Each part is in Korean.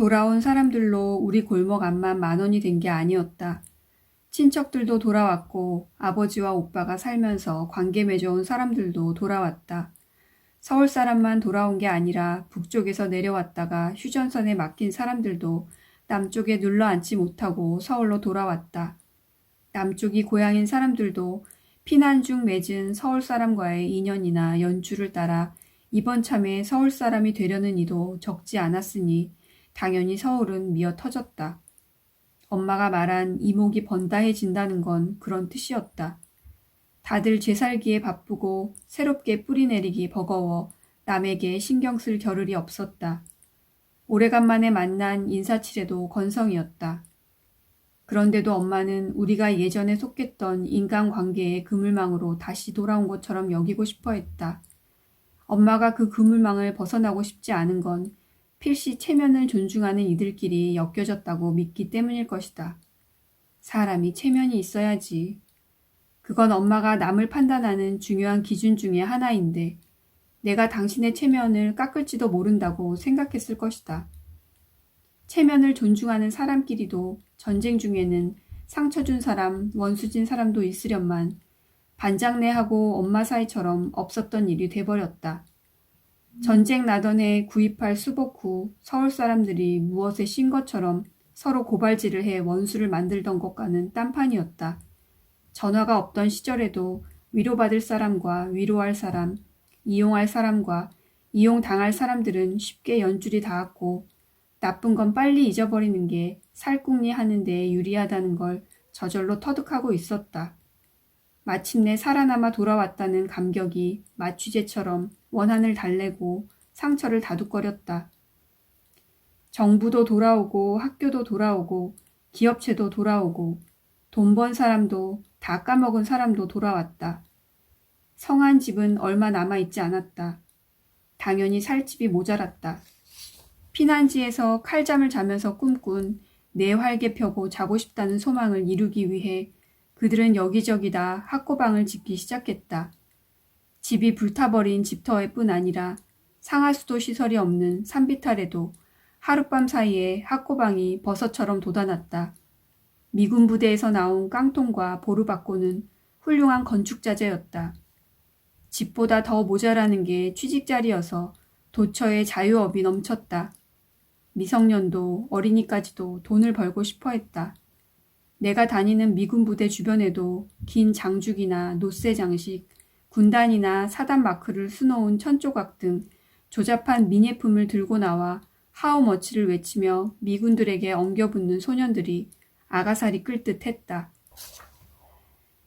돌아온 사람들로 우리 골목 앞만 만 원이 된 게 아니었다. 친척들도 돌아왔고 아버지와 오빠가 살면서 관계 맺어온 사람들도 돌아왔다. 서울 사람만 돌아온 게 아니라 북쪽에서 내려왔다가 휴전선에 맡긴 사람들도 남쪽에 눌러 앉지 못하고 서울로 돌아왔다. 남쪽이 고향인 사람들도 피난 중 맺은 서울 사람과의 인연이나 연주를 따라 이번 참에 서울 사람이 되려는 이도 적지 않았으니 당연히 서울은 미어 터졌다. 엄마가 말한 이목이 번다해진다는 건 그런 뜻이었다. 다들 제살기에 바쁘고 새롭게 뿌리 내리기 버거워 남에게 신경 쓸 겨를이 없었다. 오래간만에 만난 인사치레도 건성이었다. 그런데도 엄마는 우리가 예전에 속했던 인간관계의 그물망으로 다시 돌아온 것처럼 여기고 싶어 했다. 엄마가 그 그물망을 벗어나고 싶지 않은 건 필시 체면을 존중하는 이들끼리 엮여졌다고 믿기 때문일 것이다. 사람이 체면이 있어야지. 그건 엄마가 남을 판단하는 중요한 기준 중의 하나인데 내가 당신의 체면을 깎을지도 모른다고 생각했을 것이다. 체면을 존중하는 사람끼리도 전쟁 중에는 상처 준 사람, 원수진 사람도 있으련만 반장내하고 엄마 사이처럼 없었던 일이 돼버렸다. 전쟁 나던 해 구입할 수복 후 서울 사람들이 무엇에 신 것처럼 서로 고발질을 해 원수를 만들던 것과는 딴판이었다. 전화가 없던 시절에도 위로받을 사람과 위로할 사람, 이용할 사람과 이용당할 사람들은 쉽게 연줄이 닿았고 나쁜 건 빨리 잊어버리는 게 살궁리 하는 데 유리하다는 걸 저절로 터득하고 있었다. 마침내 살아남아 돌아왔다는 감격이 마취제처럼 원한을 달래고 상처를 다독거렸다. 정부도 돌아오고 학교도 돌아오고 기업체도 돌아오고 돈 번 사람도 다 까먹은 사람도 돌아왔다. 성한 집은 얼마 남아있지 않았다. 당연히 살 집이 모자랐다. 피난지에서 칼잠을 자면서 꿈꾼 내 활개 펴고 자고 싶다는 소망을 이루기 위해 그들은 여기저기다 학고방을 짓기 시작했다. 집이 불타버린 집터에 뿐 아니라 상하수도 시설이 없는 산비탈에도 하룻밤 사이에 학고방이 버섯처럼 돋아났다. 미군 부대에서 나온 깡통과 보루바꼬는 훌륭한 건축자재였다. 집보다 더 모자라는 게 취직자리여서 도처에 자유업이 넘쳤다. 미성년도 어린이까지도 돈을 벌고 싶어 했다. 내가 다니는 미군 부대 주변에도 긴 장죽이나 노쇠 장식, 군단이나 사단 마크를 수놓은 천조각 등 조잡한 미예품을 들고 나와 하우머치를 외치며 미군들에게 엉겨붙는 소년들이 아가살이 끌듯 했다.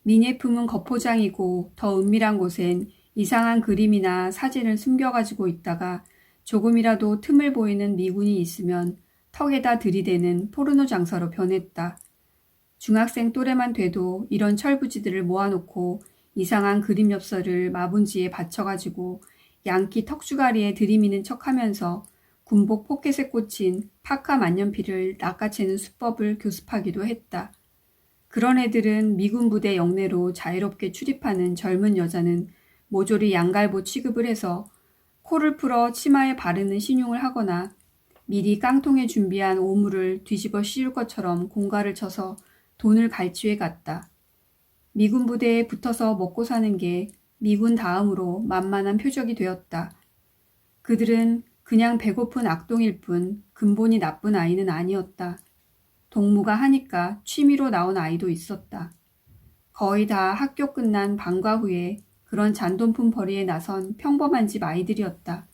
미예품은 겉포장이고 더 은밀한 곳엔 이상한 그림이나 사진을 숨겨가지고 있다가 조금이라도 틈을 보이는 미군이 있으면 턱에다 들이대는 포르노 장사로 변했다. 중학생 또래만 돼도 이런 철부지들을 모아놓고 이상한 그림 엽서를 마분지에 받쳐가지고 양키 턱주가리에 들이미는 척하면서 군복 포켓에 꽂힌 파카 만년필을 낚아채는 수법을 교습하기도 했다. 그런 애들은 미군 부대 영내로 자유롭게 출입하는 젊은 여자는 모조리 양갈보 취급을 해서 코를 풀어 치마에 바르는 신용을 하거나 미리 깡통에 준비한 오물을 뒤집어 씌울 것처럼 공갈을 쳐서 돈을 갈취해 갔다. 미군 부대에 붙어서 먹고 사는 게 미군 다음으로 만만한 표적이 되었다. 그들은 그냥 배고픈 악동일 뿐 근본이 나쁜 아이는 아니었다. 동무가 하니까 취미로 나온 아이도 있었다. 거의 다 학교 끝난 방과 후에 그런 잔돈품 벌이에 나선 평범한 집 아이들이었다.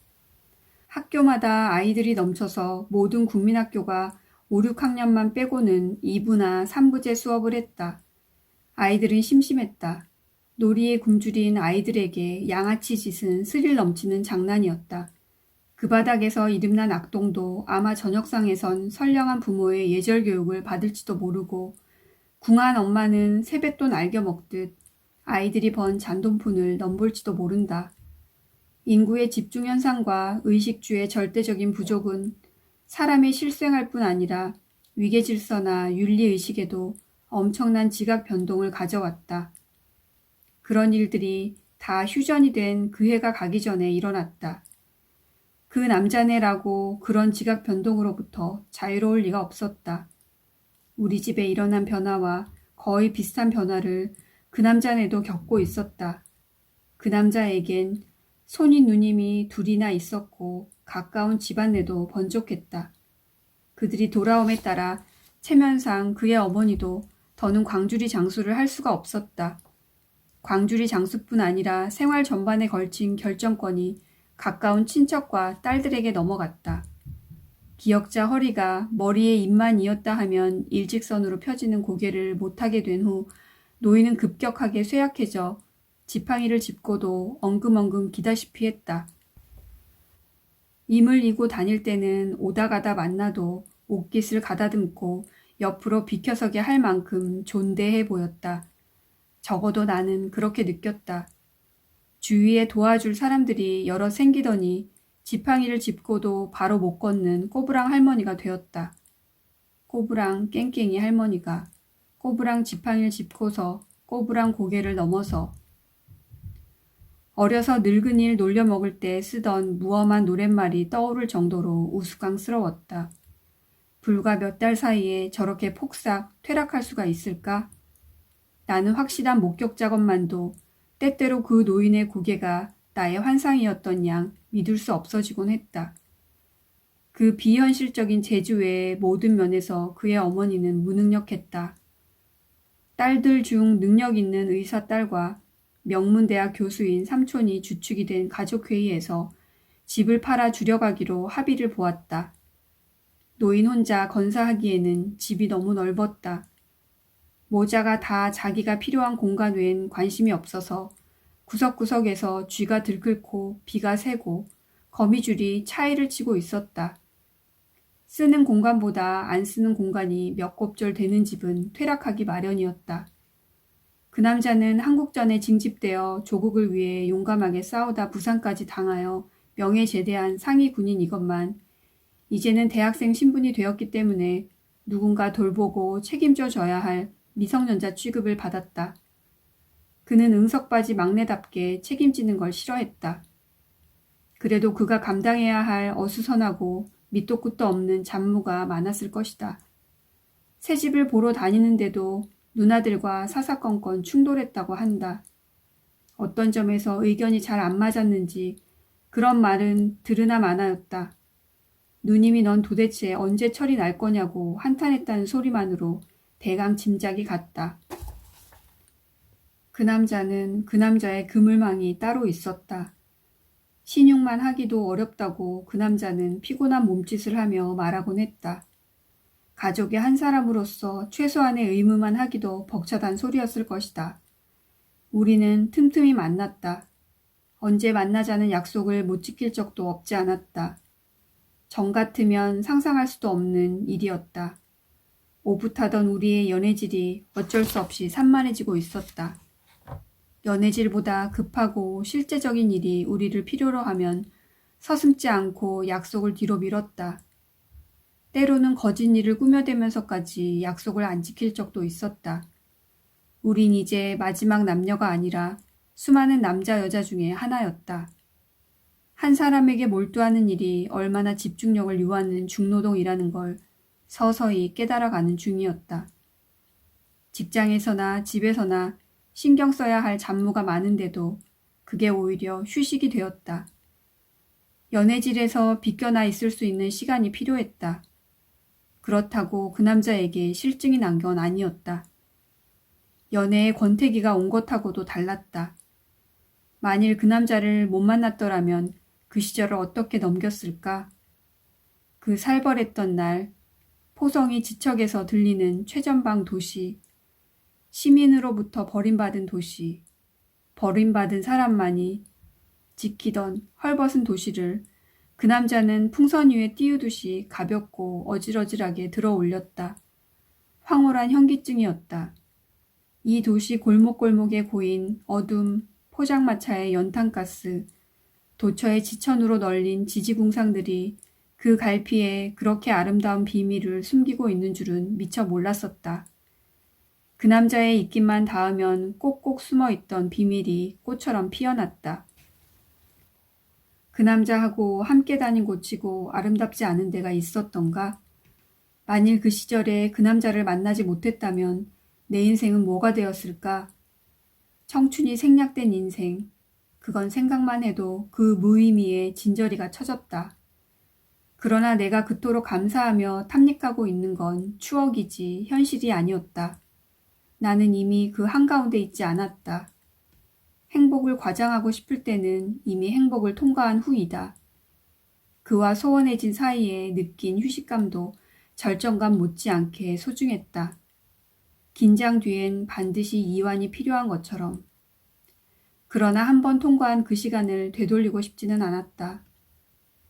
학교마다 아이들이 넘쳐서 모든 국민학교가 5, 6학년만 빼고는 2부나 3부제 수업을 했다. 아이들은 심심했다. 놀이에 굶주린 아이들에게 양아치 짓은 스릴 넘치는 장난이었다. 그 바닥에서 이름난 악동도 아마 저녁상에선 선량한 부모의 예절 교육을 받을지도 모르고 궁한 엄마는 세뱃돈 알겨 먹듯 아이들이 번 잔돈푼을 넘볼지도 모른다. 인구의 집중 현상과 의식주의 절대적인 부족은 사람의 실생활 뿐 아니라 위계 질서나 윤리 의식에도 엄청난 지각 변동을 가져왔다. 그런 일들이 다 휴전이 된 그 해가 가기 전에 일어났다. 그 남자네라고 그런 지각 변동으로부터 자유로울 리가 없었다. 우리 집에 일어난 변화와 거의 비슷한 변화를 그 남자네도 겪고 있었다. 그 남자에겐 손인 누님이 둘이나 있었고 가까운 집안내도 번족했다. 그들이 돌아옴에 따라 체면상 그의 어머니도 더는 광주리 장수를 할 수가 없었다. 광주리 장수뿐 아니라 생활 전반에 걸친 결정권이 가까운 친척과 딸들에게 넘어갔다. 기역자 허리가 머리에 입만 이었다 하면 일직선으로 펴지는 고개를 못하게 된 후 노인은 급격하게 쇠약해져 지팡이를 짚고도 엉금엉금 기다시피 했다. 임을 이고 다닐 때는 오다 가다 만나도 옷깃을 가다듬고 옆으로 비켜서게 할 만큼 존대해 보였다. 적어도 나는 그렇게 느꼈다. 주위에 도와줄 사람들이 여러 생기더니 지팡이를 짚고도 바로 못 걷는 꼬부랑 할머니가 되었다. 꼬부랑 깽깽이 할머니가 꼬부랑 지팡이를 짚고서 꼬부랑 고개를 넘어서 어려서 늙은이를 놀려 먹을 때 쓰던 무엄한 노랫말이 떠오를 정도로 우스꽝스러웠다. 불과 몇 달 사이에 저렇게 폭삭 퇴락할 수가 있을까? 나는 확실한 목격자 것만도 때때로 그 노인의 고개가 나의 환상이었던 양 믿을 수 없어지곤 했다. 그 비현실적인 재주 외의 모든 면에서 그의 어머니는 무능력했다. 딸들 중 능력 있는 의사 딸과 명문대학 교수인 삼촌이 주축이 된 가족회의에서 집을 팔아 줄여가기로 합의를 보았다. 노인 혼자 건사하기에는 집이 너무 넓었다. 모자가 다 자기가 필요한 공간 외엔 관심이 없어서 구석구석에서 쥐가 들끓고 비가 새고 거미줄이 차이를 치고 있었다. 쓰는 공간보다 안 쓰는 공간이 몇 곱절 되는 집은 퇴락하기 마련이었다. 그 남자는 한국전에 징집되어 조국을 위해 용감하게 싸우다 부상까지 당하여 명예 제대한 상위 군인 이것만 이제는 대학생 신분이 되었기 때문에 누군가 돌보고 책임져 줘야 할 미성년자 취급을 받았다. 그는 응석바지 막내답게 책임지는 걸 싫어했다. 그래도 그가 감당해야 할 어수선하고 밑도 끝도 없는 잡무가 많았을 것이다. 새 집을 보러 다니는데도 누나들과 사사건건 충돌했다고 한다. 어떤 점에서 의견이 잘 안 맞았는지 그런 말은 들으나 마나였다. 누님이 넌 도대체 언제 철이 날 거냐고 한탄했다는 소리만으로 대강 짐작이 갔다. 그 남자는 그 남자의 그물망이 따로 있었다. 신용만 하기도 어렵다고 그 남자는 피곤한 몸짓을 하며 말하곤 했다. 가족의 한 사람으로서 최소한의 의무만 하기도 벅차단 소리였을 것이다. 우리는 틈틈이 만났다. 언제 만나자는 약속을 못 지킬 적도 없지 않았다. 정 같으면 상상할 수도 없는 일이었다. 오붓하던 우리의 연애질이 어쩔 수 없이 산만해지고 있었다. 연애질보다 급하고 실제적인 일이 우리를 필요로 하면 서슴지 않고 약속을 뒤로 미뤘다. 때로는 거짓 일을 꾸며대면서까지 약속을 안 지킬 적도 있었다. 우린 이제 마지막 남녀가 아니라 수많은 남자 여자 중에 하나였다. 한 사람에게 몰두하는 일이 얼마나 집중력을 요하는 중노동이라는 걸 서서히 깨달아가는 중이었다. 직장에서나 집에서나 신경 써야 할 잡무가 많은데도 그게 오히려 휴식이 되었다. 연애질에서 비껴나 있을 수 있는 시간이 필요했다. 그렇다고 그 남자에게 실증이 난 건 아니었다. 연애의 권태기가 온 것하고도 달랐다. 만일 그 남자를 못 만났더라면 그 시절을 어떻게 넘겼을까? 그 살벌했던 날, 포성이 지척에서 들리는 최전방 도시, 시민으로부터 버림받은 도시, 버림받은 사람만이 지키던 헐벗은 도시를 그 남자는 풍선 위에 띄우듯이 가볍고 어질어질하게 들어 올렸다. 황홀한 현기증이었다. 이 도시 골목골목에 고인 어둠, 포장마차의 연탄가스, 도처의 지천으로 널린 지지궁상들이 그 갈피에 그렇게 아름다운 비밀을 숨기고 있는 줄은 미처 몰랐었다. 그 남자의 입김만 닿으면 꼭꼭 숨어 있던 비밀이 꽃처럼 피어났다. 그 남자하고 함께 다닌 곳이고 아름답지 않은 데가 있었던가? 만일 그 시절에 그 남자를 만나지 못했다면 내 인생은 뭐가 되었을까? 청춘이 생략된 인생. 그건 생각만 해도 그 무의미에 진저리가 쳐졌다. 그러나 내가 그토록 감사하며 탐닉하고 있는 건 추억이지 현실이 아니었다. 나는 이미 그 한가운데 있지 않았다. 행복을 과장하고 싶을 때는 이미 행복을 통과한 후이다. 그와 소원해진 사이에 느낀 휴식감도 절정감 못지않게 소중했다. 긴장 뒤엔 반드시 이완이 필요한 것처럼. 그러나 한 번 통과한 그 시간을 되돌리고 싶지는 않았다.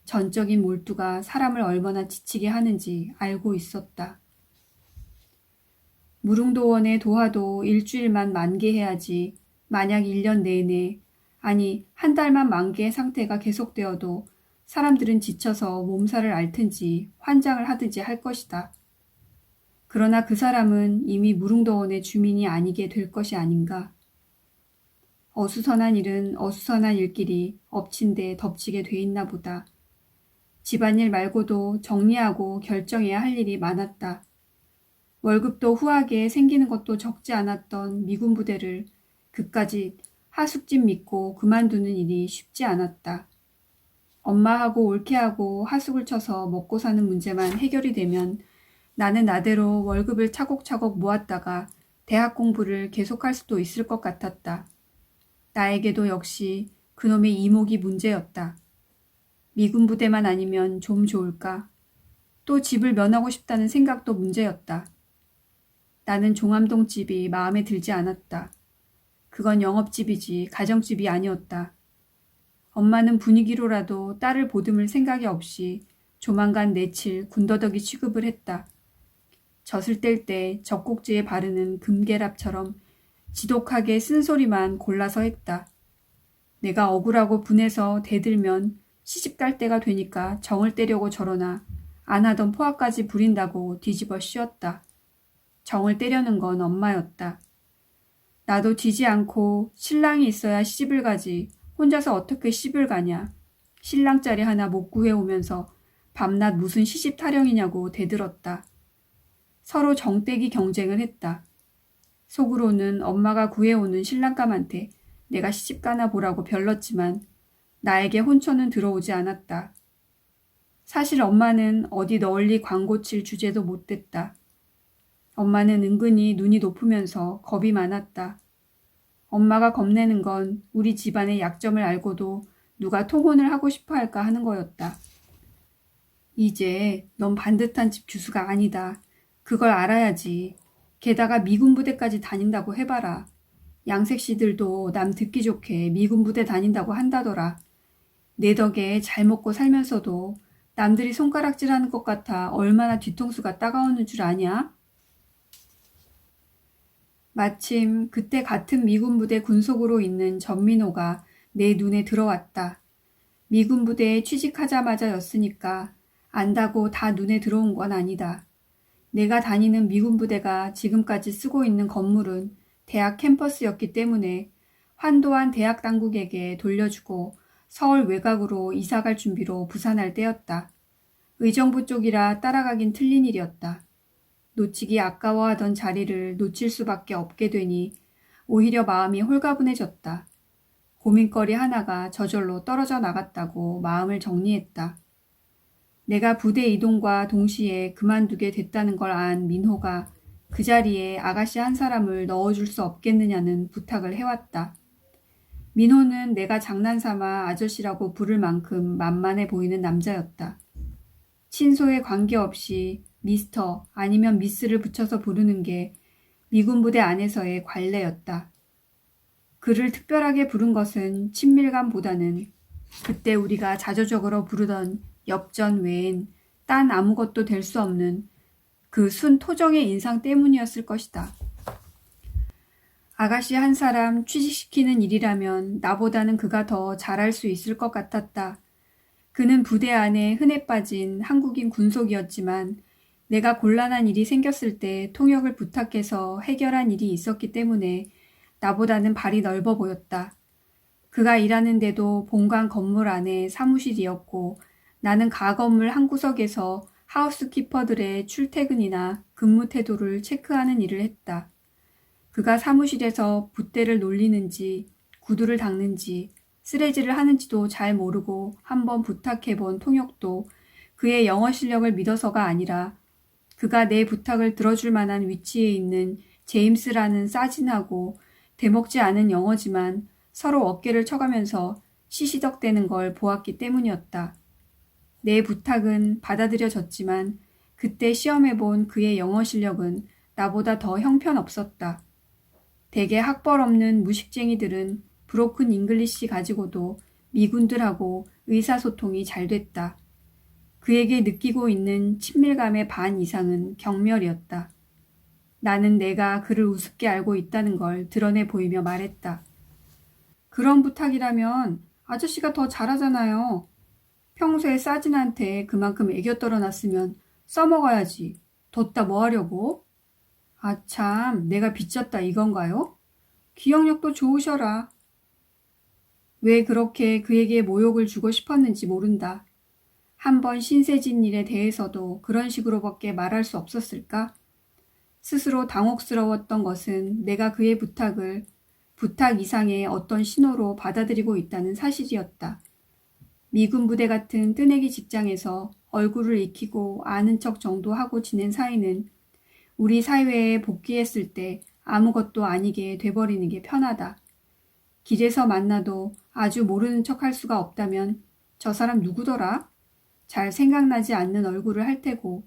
전적인 몰두가 사람을 얼마나 지치게 하는지 알고 있었다. 무릉도원의 도화도 일주일만 만개해야지 만약 1년 내내 아니 한 달만 만개 상태가 계속되어도 사람들은 지쳐서 몸살을 앓든지 환장을 하든지 할 것이다. 그러나 그 사람은 이미 무릉도원의 주민이 아니게 될 것이 아닌가. 어수선한 일은 어수선한 일끼리 엎친 데 덮치게 돼 있나 보다. 집안일 말고도 정리하고 결정해야 할 일이 많았다. 월급도 후하게 생기는 것도 적지 않았던 미군 부대를 그까지 하숙집 믿고 그만두는 일이 쉽지 않았다. 엄마하고 올케하고 하숙을 쳐서 먹고 사는 문제만 해결이 되면 나는 나대로 월급을 차곡차곡 모았다가 대학 공부를 계속할 수도 있을 것 같았다. 나에게도 역시 그놈의 이목이 문제였다. 미군 부대만 아니면 좀 좋을까? 또 집을 면하고 싶다는 생각도 문제였다. 나는 종암동 집이 마음에 들지 않았다. 그건 영업집이지 가정집이 아니었다. 엄마는 분위기로라도 딸을 보듬을 생각이 없이 조만간 내칠 군더더기 취급을 했다. 젖을 뗄 때 젖꼭지에 바르는 금계랍처럼 지독하게 쓴소리만 골라서 했다. 내가 억울하고 분해서 대들면 시집 갈 때가 되니까 정을 때려고 저러나 안 하던 포화까지 부린다고 뒤집어 씌웠다. 정을 때려는 건 엄마였다. 나도 지지 않고 신랑이 있어야 시집을 가지 혼자서 어떻게 시집을 가냐. 신랑짜리 하나 못 구해오면서 밤낮 무슨 시집 타령이냐고 대들었다. 서로 정떼기 경쟁을 했다. 속으로는 엄마가 구해오는 신랑감한테 내가 시집 가나 보라고 별렀지만 나에게 혼처는 들어오지 않았다. 사실 엄마는 어디 널리 광고 칠 주제도 못 됐다. 엄마는 은근히 눈이 높으면서 겁이 많았다. 엄마가 겁내는 건 우리 집안의 약점을 알고도 누가 통혼을 하고 싶어 할까 하는 거였다. 이제 넌 반듯한 집 주수가 아니다. 그걸 알아야지. 게다가 미군 부대까지 다닌다고 해봐라. 양색 씨들도 남 듣기 좋게 미군 부대 다닌다고 한다더라. 내 덕에 잘 먹고 살면서도 남들이 손가락질하는 것 같아 얼마나 뒤통수가 따가우는 줄 아냐? 마침 그때 같은 미군 부대 군속으로 있는 전민호가 내 눈에 들어왔다. 미군 부대에 취직하자마자였으니까 안다고 다 눈에 들어온 건 아니다. 내가 다니는 미군 부대가 지금까지 쓰고 있는 건물은 대학 캠퍼스였기 때문에 환도한 대학 당국에게 돌려주고 서울 외곽으로 이사갈 준비로 부산할 때였다. 의정부 쪽이라 따라가긴 틀린 일이었다. 놓치기 아까워하던 자리를 놓칠 수밖에 없게 되니 오히려 마음이 홀가분해졌다. 고민거리 하나가 저절로 떨어져 나갔다고 마음을 정리했다. 내가 부대 이동과 동시에 그만두게 됐다는 걸 안 민호가 그 자리에 아가씨 한 사람을 넣어줄 수 없겠느냐는 부탁을 해왔다. 민호는 내가 장난삼아 아저씨라고 부를 만큼 만만해 보이는 남자였다. 친소에 관계없이 미스터 아니면 미스를 붙여서 부르는 게 미군 부대 안에서의 관례였다. 그를 특별하게 부른 것은 친밀감보다는 그때 우리가 자조적으로 부르던 엽전 외엔 딴 아무것도 될 수 없는 그 순 토정의 인상 때문이었을 것이다. 아가씨 한 사람 취직시키는 일이라면 나보다는 그가 더 잘할 수 있을 것 같았다. 그는 부대 안에 흔해 빠진 한국인 군속이었지만 내가 곤란한 일이 생겼을 때 통역을 부탁해서 해결한 일이 있었기 때문에 나보다는 발이 넓어 보였다. 그가 일하는데도 본관 건물 안에 사무실이었고 나는 가건물 한 구석에서 하우스키퍼들의 출퇴근이나 근무 태도를 체크하는 일을 했다. 그가 사무실에서 붓대를 놀리는지 구두를 닦는지 쓰레질을 하는지도 잘 모르고 한번 부탁해본 통역도 그의 영어 실력을 믿어서가 아니라 그가 내 부탁을 들어줄 만한 위치에 있는 제임스라는 싸진하고 대먹지 않은 영어지만 서로 어깨를 쳐가면서 시시덕대는 걸 보았기 때문이었다. 내 부탁은 받아들여졌지만 그때 시험해본 그의 영어 실력은 나보다 더 형편없었다. 대개 학벌 없는 무식쟁이들은 브로큰 잉글리시 가지고도 미군들하고 의사소통이 잘 됐다. 그에게 느끼고 있는 친밀감의 반 이상은 경멸이었다. 나는 내가 그를 우습게 알고 있다는 걸 드러내 보이며 말했다. 그런 부탁이라면 아저씨가 더 잘하잖아요. 평소에 싸진한테 그만큼 애교 떨어놨으면 써먹어야지. 뒀다 뭐 하려고? 아, 참, 내가 빚졌다 이건가요? 기억력도 좋으셔라. 왜 그렇게 그에게 모욕을 주고 싶었는지 모른다. 한번 신세진 일에 대해서도 그런 식으로밖에 말할 수 없었을까? 스스로 당혹스러웠던 것은 내가 그의 부탁을 부탁 이상의 어떤 신호로 받아들이고 있다는 사실이었다. 미군 부대 같은 뜨내기 직장에서 얼굴을 익히고 아는 척 정도 하고 지낸 사이는 우리 사회에 복귀했을 때 아무것도 아니게 돼버리는 게 편하다. 길에서 만나도 아주 모르는 척 할 수가 없다면 저 사람 누구더라? 잘 생각나지 않는 얼굴을 할 테고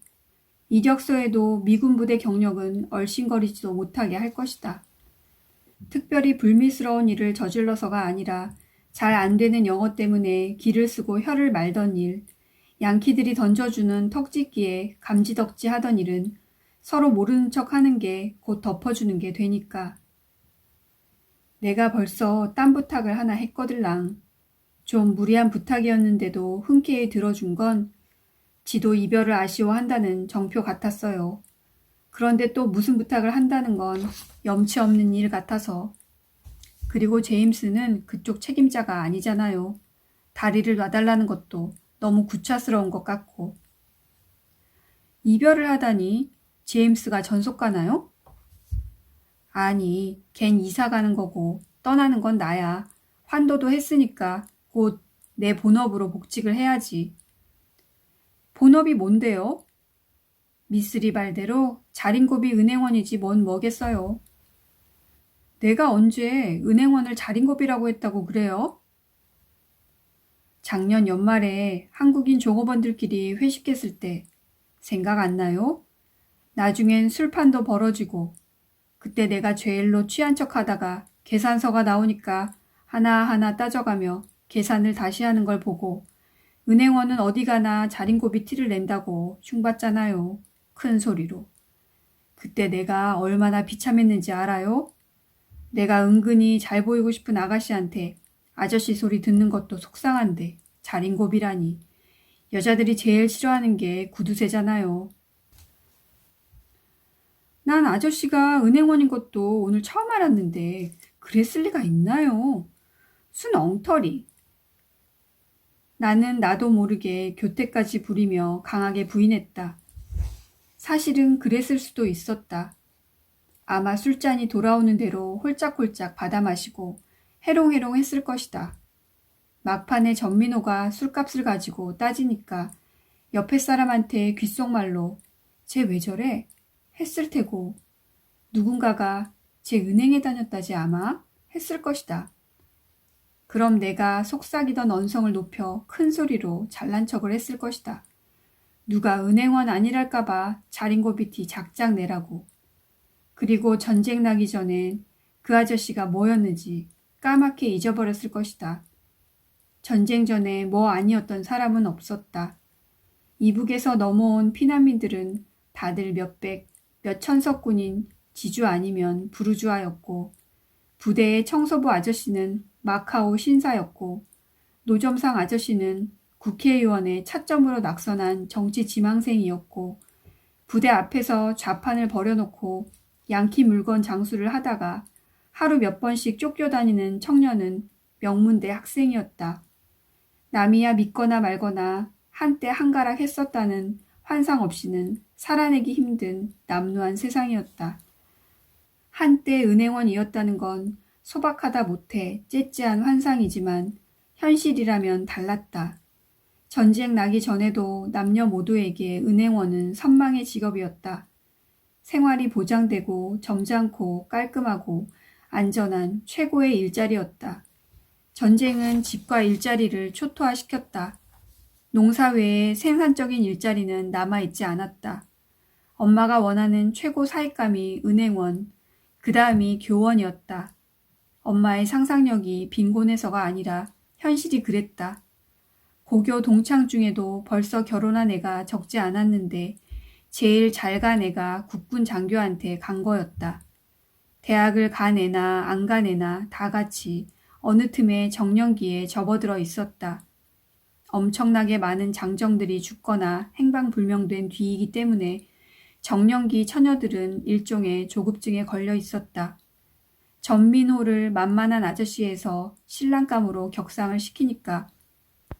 이력서에도 미군 부대 경력은 얼씬거리지도 못하게 할 것이다. 특별히 불미스러운 일을 저질러서가 아니라 잘 안 되는 영어 때문에 기를 쓰고 혀를 말던 일, 양키들이 던져주는 턱짓기에 감지덕지 하던 일은 서로 모르는 척 하는 게 곧 덮어주는 게 되니까. 내가 벌써 딴 부탁을 하나 했거들랑. 좀 무리한 부탁이었는데도 흔쾌히 들어준 건 지도 이별을 아쉬워한다는 정표 같았어요. 그런데 또 무슨 부탁을 한다는 건 염치 없는 일 같아서. 그리고 제임스는 그쪽 책임자가 아니잖아요. 다리를 놔달라는 것도 너무 구차스러운 것 같고. 이별을 하다니 제임스가 전속 가나요? 아니, 걘 이사 가는 거고 떠나는 건 나야. 환도도 했으니까 곧 내 본업으로 복직을 해야지. 본업이 뭔데요? 미쓰리 발대로 자린고비 은행원이지 뭔 뭐겠어요. 내가 언제 은행원을 자린고비라고 했다고 그래요? 작년 연말에 한국인 종업원들끼리 회식했을 때 생각 안 나요? 나중엔 술판도 벌어지고 그때 내가 죄일로 취한 척 하다가 계산서가 나오니까 하나하나 따져가며 계산을 다시 하는 걸 보고 은행원은 어디 가나 자린고비 티를 낸다고 흉봤잖아요. 큰 소리로. 그때 내가 얼마나 비참했는지 알아요? 내가 은근히 잘 보이고 싶은 아가씨한테 아저씨 소리 듣는 것도 속상한데 자린고비라니. 여자들이 제일 싫어하는 게 구두쇠잖아요. 난 아저씨가 은행원인 것도 오늘 처음 알았는데 그랬을 리가 있나요? 순 엉터리. 나는 나도 모르게 교태까지 부리며 강하게 부인했다. 사실은 그랬을 수도 있었다. 아마 술잔이 돌아오는 대로 홀짝홀짝 받아 마시고 해롱해롱 했을 것이다. 막판에 전민호가 술값을 가지고 따지니까 옆에 사람한테 귓속말로 쟤 왜 저래? 했을 테고 누군가가 제 은행에 다녔다지 아마 했을 것이다. 그럼 내가 속삭이던 언성을 높여 큰 소리로 잘난 척을 했을 것이다. 누가 은행원 아니랄까봐 자린고비티 작작 내라고. 그리고 전쟁 나기 전엔 그 아저씨가 뭐였는지 까맣게 잊어버렸을 것이다. 전쟁 전에 뭐 아니었던 사람은 없었다. 이북에서 넘어온 피난민들은 다들 몇백, 몇천석군인 지주 아니면 부르주아였고 부대의 청소부 아저씨는 마카오 신사였고 노점상 아저씨는 국회의원의 차점으로 낙선한 정치 지망생이었고 부대 앞에서 좌판을 버려놓고 양키 물건 장수를 하다가 하루 몇 번씩 쫓겨 다니는 청년은 명문대 학생이었다. 남이야 믿거나 말거나 한때 한가락 했었다는 환상 없이는 살아내기 힘든 남루한 세상이었다. 한때 은행원이었다는 건 소박하다 못해 째째한 환상이지만 현실이라면 달랐다. 전쟁 나기 전에도 남녀 모두에게 은행원은 선망의 직업이었다. 생활이 보장되고 점잖고 깔끔하고 안전한 최고의 일자리였다. 전쟁은 집과 일자리를 초토화시켰다. 농사 외에 생산적인 일자리는 남아있지 않았다. 엄마가 원하는 최고 사익감이 은행원, 그 다음이 교원이었다. 엄마의 상상력이 빈곤해서가 아니라 현실이 그랬다. 고교 동창 중에도 벌써 결혼한 애가 적지 않았는데 제일 잘 간 애가 국군 장교한테 간 거였다. 대학을 간 애나 안 간 애나 다 같이 어느 틈에 정년기에 접어들어 있었다. 엄청나게 많은 장정들이 죽거나 행방불명된 뒤이기 때문에 정년기 처녀들은 일종의 조급증에 걸려 있었다. 전민호를 만만한 아저씨에서 신랑감으로 격상을 시키니까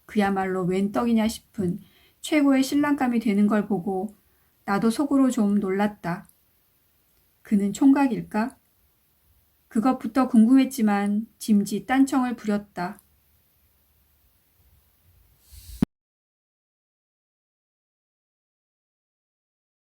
그야말로 웬 떡이냐 싶은 최고의 신랑감이 되는 걸 보고 나도 속으로 좀 놀랐다. 그는 총각일까? 그것부터 궁금했지만 짐짓 딴청을 부렸다.